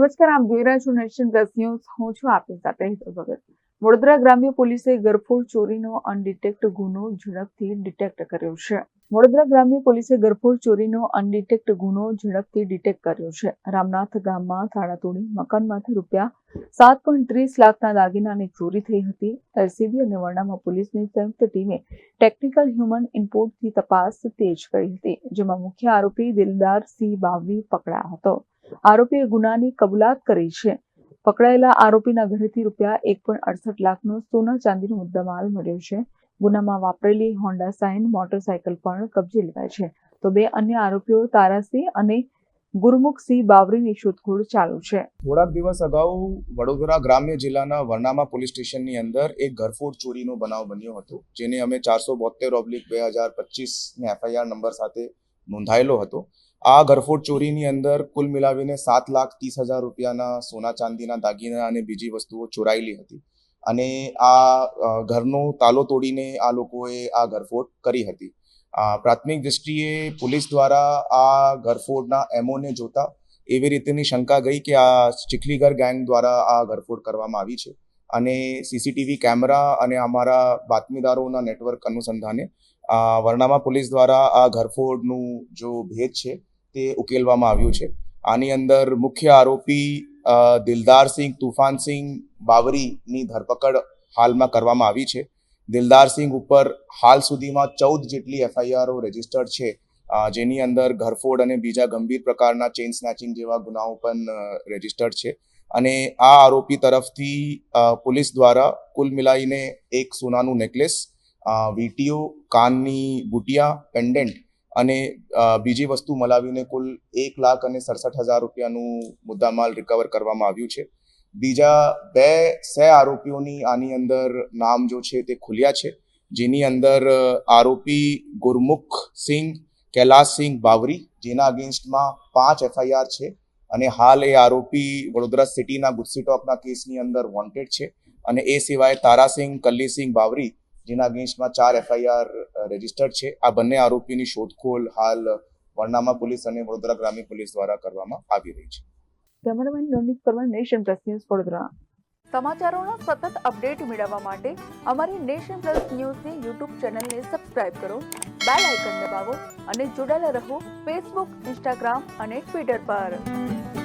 નમસ્કાર, આપ જોઈ રહ્યા છો નેશન પ્લસ ન્યૂઝ. હું છું આપની સાથે ભગત. વડોદરા ગ્રામ્ય પોલીસે ગરફોડ ચોરીનો અનડિટેક્ટ ગુનો ઝડપથી ડિટેક્ટ કર્યો છે. વડોદરા ગ્રામ્ય પોલીસે ગરફોડ ચોરીનો અનડિટેક્ટ ગુનો ઝડપથી ડિટેક્ટ કર્યો છે. રામનાથ ગામમાં તાળાતોડી મકાનમાંથી રૂપિયા સાત પોઈન્ટ ત્રીસ લાખના દાગીનાની ચોરી થઈ હતી. એલસીબી અને વરણામા પોલીસની સંયુક્ત ટીમે ટેકનિકલ હ્યુમન ઇનપુટથી તપાસ તેજ કરી હતી, જેમાં મુખ્ય આરોપી દિલદાર સિંહ બાવરી પકડાયો હતો. આરોપીએ ગુનાની કબૂલાત કરી છે. પકડાયેલા આરોપીના ઘરેથી રૂપિયા એક પોઈન્ટ અડસઠ લાખનો સોના ચાંદીનો મુદ્દામાલ મળ્યો છે. ગુનામાં વાપરેલી હોન્ડા સાઇન મોટરસાયકલ પણ કબજે લેવાય છે. તો બે અન્ય આરોપીઓ તારાસિંહ અને ગુરમુખસિંહ બાવરીની શોધખોળ ચાલુ છે. થોડાક દિવસ અગાઉ વડોદરા ગ્રામ્ય જિલ્લાના વરનામા પોલીસ સ્ટેશનની અંદર એક ઘરફોડ ચોરીનો બનાવ બન્યો હતો, જેને અમે ચારસો બોતેર ઓબ્લિક બે હજાર પચીસને એફઆઈઆર નંબર સાથે નોંધાયેલો હતો. આ ઘરફોડ ચોરીની અંદર કુલ મિલાવીને સાત લાખ ત્રીસ હજાર રૂપિયાના સોના ચાંદીના દાગીના અને બીજી વસ્તુઓ ચોરાયેલી હતી. અને આ ઘરનો તાલો તોડીને આ લોકોએ આ ઘરફોડ કરી હતી. પ્રાથમિક દૃષ્ટિએ પોલીસ દ્વારા આ ઘરફોડના એમઓને જોતા એવી રીતેની શંકા ગઈ કે આ ચીખલીગર ગેંગ દ્વારા આ ઘરફોડ કરવામાં આવી છે. અને સીસીટીવી કેમેરા અને અમારા બાતમીદારોના નેટવર્ક અનુસંધાને વર્ણામા પોલીસ દ્વારા આ ઘરફોડનું જો ભેદ છે તે ઉકેલવામાં આવ્યું છે. આની અંદર મુખ્ય આરોપી દિલદારસિંહ તુફાનસિંહ બાવરીની ધરપકડ હાલમાં કરવામાં આવી છે. દિલદારસિંહ ઉપર હાલ સુધીમાં ચૌદ જેટલી એફઆઈઆરઓ રજીસ્ટર્ડ છે. જેની અંદર ઘરફોડ અને બીજા ગંભીર પ્રકારના ચેઇન સ્નેચિંગ જેવા ગુનાઓ પણ રજીસ્ટર્ડ છે. અને આ આરોપી તરફથી પોલીસ દ્વારા કુલ મિલાઈને એક સોનાનું નેકલેસ વીટીઓ, કાનની બુટિયા પેન્ડન્ટ અને બીજી વસ્તુ મલાવીને કુલ એક લાખ અને સડસઠ હજાર રૂપિયાનું મુદ્દામાલ રિકવર કરવામાં આવ્યું છે. બીજા બે સે આરોપીઓની આની અંદર નામ જો છે તે ખુલ્યા છે. જેની અંદર આરોપી ગુરમુખ સિંહ કૈલાસસિંહ બાવરી, જેના અગેન્સ્ટમાં પાંચ એફઆઈઆર છે અને હાલ એ આરોપી વડોદરા સિટીના ગુસ્સીટોકના કેસની અંદર વોન્ટેડ છે. અને એ સિવાય તારાસિંહ કલ્લીસિંહ બાવરી, જેના અગેન્સ્ટમાં ચાર એફઆઈઆર રજીસ્ટર્ડ છે. આ બંને આરોપીની શોધખોળ હાલ વર્ણામા પોલીસ અને વડોદરા ગ્રામ્ય પોલીસ દ્વારા કરવામાં આવી રહી છે. Cameraman Navneet Parmar Nation Plus News Vadodara. સમાચારોનો સતત અપડેટ મેળવવા માટે અમારી નેશન પ્લસ ન્યૂઝની યુટ્યુબ ચેનલને સબસ્ક્રાઇબ કરો બેલ આઇકન દબાવો અને જોડાયેલા રહો ફેસબુક ઇન્સ્ટાગ્રામ અને ટ્વિટર પર.